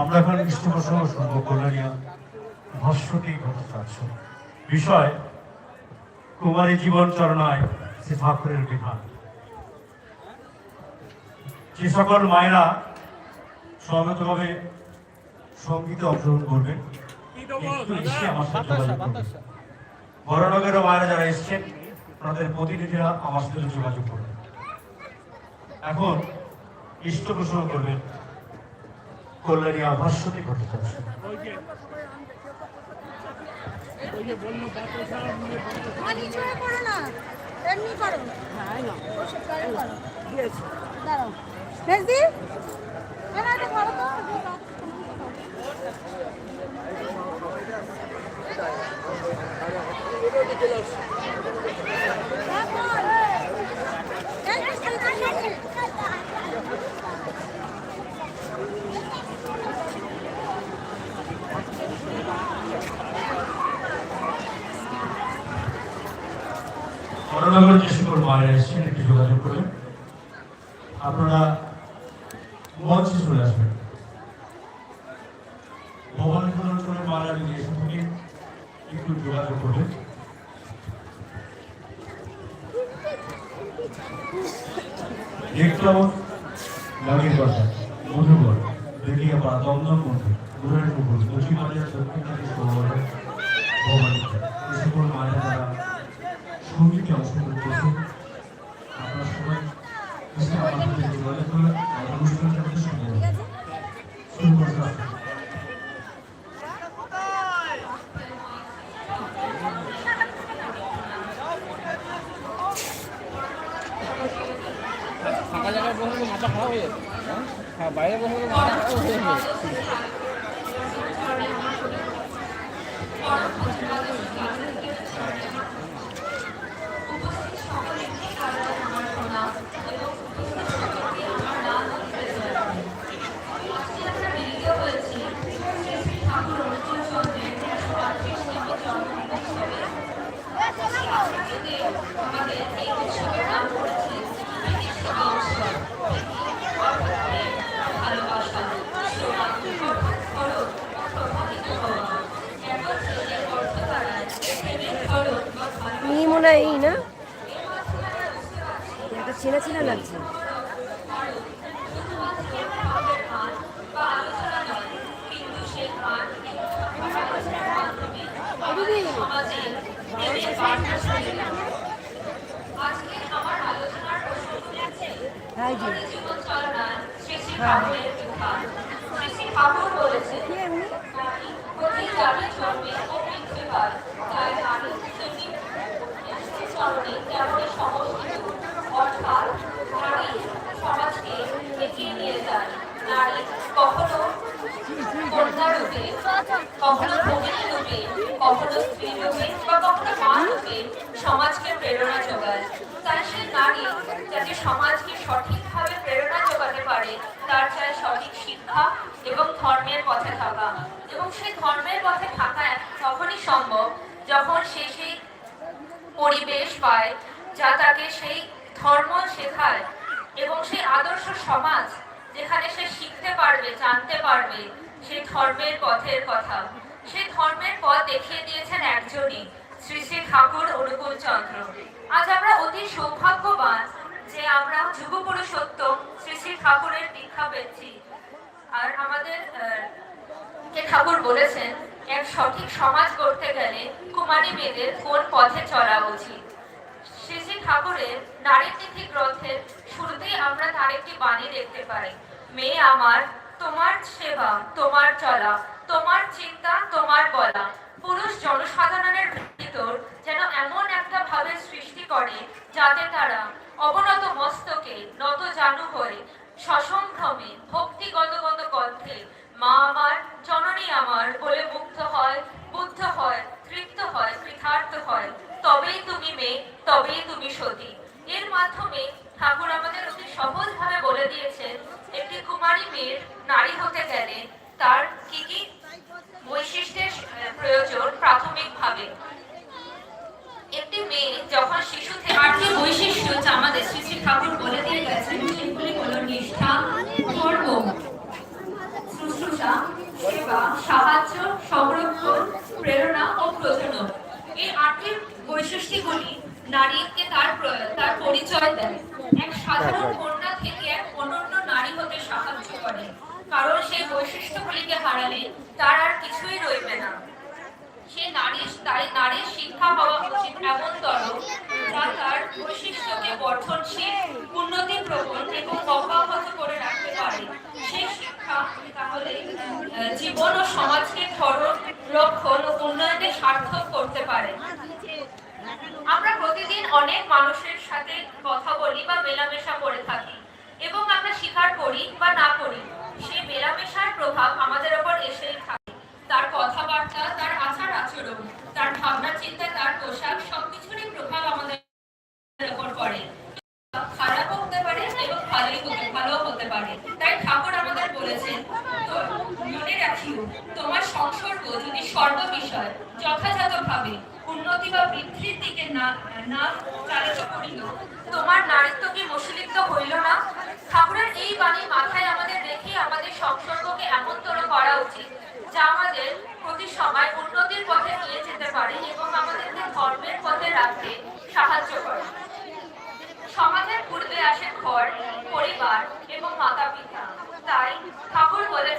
আমরা এখন ইষ্টপ্রসঙ্গ শুনব কল্যাণিয়া ভাষ্যটি ঘটতে বিষয়, কুমারী জীবন চরণায় শ্রী ঠাকুরের বিধান। যে সকল মায়েরা সমবেতভাবে সঙ্গীতে অংশগ্রহণ করবেন, একটু এসে বড়নগরের মায়েরা যারা এসছেন তাদের প্রতিনিধিরা আমার সাথে যোগাযোগ করবেন। এখন ইষ্ট প্রসঙ্গ করবেন কল্যাণী করো ওসব করে করো। দাঁড়াও মেজদি না না এটা ধরো তো বড়নগর যে সকল মায়েরা এসছেন একটু যোগাযোগ করবেন আপনারা মঞ্চে চলে আসবেন। যদি এসে একটু যোগাযোগ করবেন বাজার মধুবর বেলিয়াপাড়া দমদম সরোবর ভবানীপুর এই সকল মায়েরা যারা সঙ্গীতে অংশগ্রহণ করছেন আপনারা সবাই এসে আমার সাথে যোগাযোগ করবেন আমার অনুষ্ঠানটা আমাদের শুরু হবে। শুরু করতে হবে। ফাঁকা জায়গায় বসে মাথা খারাপ হয়ে যাবে হ্যাঁ বাইরে বসে মাথা খারাপ হয়ে মনে হয় এই না? একটা ছেলে ছেলে লাগছে। হাই জি ঠাকুর বলেছেন কে এমনি প্রতি জাতি জন্মে ও মৃত্যু হয় তাই নারী শ্রেণি চরণে তেমনই সমষ্টি অর্থাৎ নারী সমাজকে এগিয়ে নিয়ে যায় নারী কখনো কন্যা রূপে কখনো ভগিনী রূপে কখনো স্ত্রী রূপে বা কখনো মা রূপে সমাজকে প্রেরণা যোগায় তাই সে নারী যাতে সমাজকে সঠিকভাবে প্রেরণা যোগাতে পারে, তার চাই সঠিক শিক্ষা এবং ধর্মের পথে থাকা। এবং সেই ধর্মের পথে থাকা তখনই সম্ভব যখন সে সেই পরিবেশ পায় যা তাকে সেই ধর্ম শেখায় এবং সেই আদর্শ সমাজ যেখানে সে শিখতে পারবে, জানতে পারবে সেই ধর্মের পথের কথা। সেই ধর্মের পথ দেখিয়ে দিয়েছেন একজনই, শ্রী শ্রী ঠাকুর অনুকূল চন্দ্র। আজ আমরা অতি সৌভাগ্যবান যে আমরা যুব পুরুষোত্তম শ্রী শ্রী ঠাকুরের দীক্ষা পেয়েছি। আর আমাদের ঠাকুর বলেছেন, এক সঠিক সমাজ গড়তে গেলে কুমারী মেয়েদের কোন পথে চলা উচিত? শ্রী ঠাকুরের নারী তিথি গ্রন্থের শুরুতেই আমরা তার একটি বাণী দেখতে পাই। মেয়ে আমার, তোমার সেবা, তোমার চলা, তোমার চিন্তা, তোমার বলা, পুরুষ জনসাধারণের ভিতর যেন এমন একটা ভাবের সৃষ্টি করে যাতে তারা অবনত মস্তকে নত জানু হয়ে সসম্ভ্রমে ভক্তি গদগদ কণ্ঠে মা আমার, জননী আমার বলে মুগ্ধ হয়, বুদ্ধ হয়, তৃপ্ত হয় কৃতার্থ হয়। তবেই তুমি মেয়ে, তবেই তুমি সতী। এর মাধ্যমে ঠাকুর আমাদের অতি সহজ ভাবে বলে দিয়েছেন, একটি কুমারী মেয়ের নারী হতে গেলে তার কি কি বৈশিষ্ট্যের প্রয়োজন প্রাথমিকভাবে। মেয়ে যখন শিশু থেকে বৈশিষ্ট্য যা আমাদের শ্রী ঠাকুর বলে দিয়ে গেছেন সেগুলি হলো নিষ্ঠা, কর্ম, শুশ্রূষা, সেবা, সাহায্য, সংরক্ষণ, প্রেরণা ও প্রজনন। এই আটটি বৈশিষ্ট্যগুলি নারীকে তার তার পরিচয় দেয়। এক সাধারণ কন্যা থেকে এক অনন্য নারী হতে সাহায্য করে। কারণ সেই বৈশিষ্ট্যগুলিকে হারালে তার আর কিছুই রইবে না। নারীর শিক্ষা হওয়া উচিত এমনতর যা তার বৈশিষ্ট্যকে বর্ধনশীল, উন্নতি প্রবণ এবং অব্যাহত করে রাখতে পারে। সেই শিক্ষা তাহলে জীবন ও সমাজকে ধরন রক্ষণ ও উন্নয়নে সার্থক করতে পারে। আমরা প্রতিদিন অনেক মানুষের সাথে কথা বলি বা মেলামেশা করে থাকি এবং আমরা স্বীকার করি বা না করি। সেই মেলামেশার প্রভাব আমাদের ওপর এসেই থাকে। তার কথাবার্তা, তার আচার আচরণ, তার ভাবনা, চিন্তা, তার পোশাক, সবকিছুরই প্রভাব আমাদের ওপর পড়ে। খারাপও হতে পারে এবং ভালোই হতে ভালো হতে পারে। তাই ঠাকুর আমাদের বলেছেন, তো মনে রাখিও, তোমার সংসর্গ যদি সর্ব বিষয় যথাযথভাবে উন্নতি বা বৃদ্ধির দিকে না না চালিত করিল, তোমার নারীত্ব কি মসলিপ্ত হইল না? ঠাকুরের এই বাণী মাথায় আমাদের রেখে আমাদের সংসর্গকে এমনতর করা উচিত। আমাদের প্রতি সময় উন্নতির পথে নিয়ে যেতে পারে এবং আমাদেরকে ধর্মের পথে রাখতে সাহায্য করে। সমাজের পূর্বে আসে ঘর, পরিবার এবং মাতা পিতা তাই ঠাকুর বলে